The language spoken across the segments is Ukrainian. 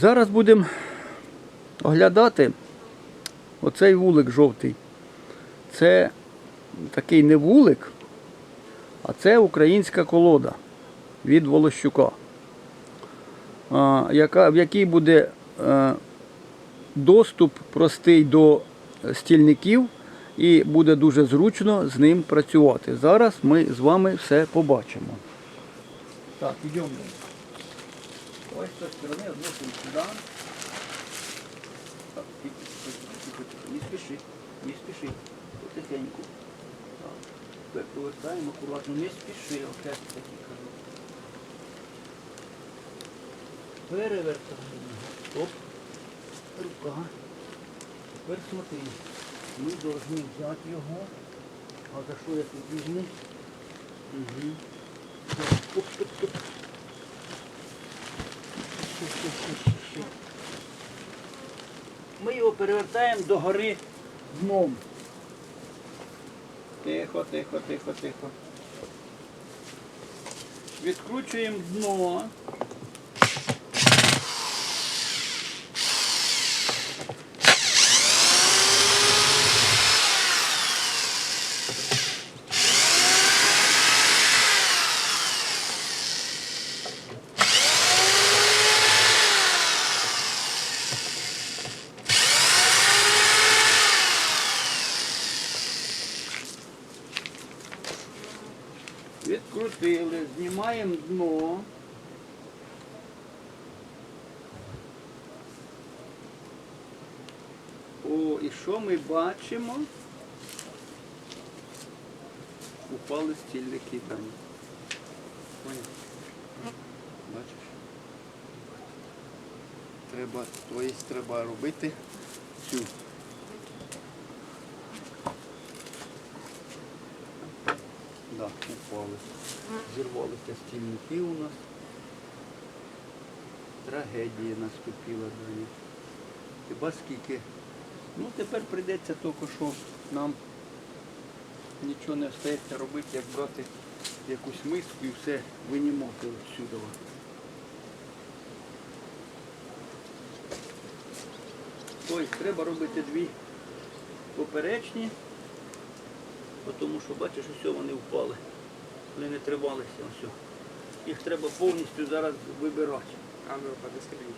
Зараз будемо оглядати оцей вулик жовтий. Це такий не вулик, а це українська колода від Волощука, в якій буде е, доступ простий до стільників і буде дуже зручно з ним працювати. Зараз ми з вами все побачимо. Так, йдемо. Ось з цієї сторони відносимо сюди. Так, тихо, тихо, тихо. Не спіши, не спіши. Потихеньку. Так. Тепер повертаємо акуратно. Не спіши, опять таки кажу. Перевертаємо. Оп. Рука. Тепер смотри. Ми повинні взяти його. А за що я тут візьму? Угу. Оп, оп, оп. Ми його перевертаємо до гори дном. Тихо, тихо, тихо, тихо. Відкручуємо дно. Відкрутили, знімаємо дно. О, і що ми бачимо? Упали стільники там. Бачиш? Треба, то є, треба робити цю. Да, упали. Зірвалися стільники у нас. Трагедія наступила за них. Хіба скільки? Ну тепер прийдеться тільки, що нам нічого не остається робити, як брати якусь миску і все винімати отсюди. Тобто треба робити дві поперечні, тому що бачиш, усе вони впали. Вони не трималися. Ось. Їх треба повністю зараз вибирати. А ну, подискажи.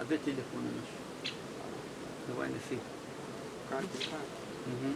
А де телефони наші? Давай неси. Карти. Угу.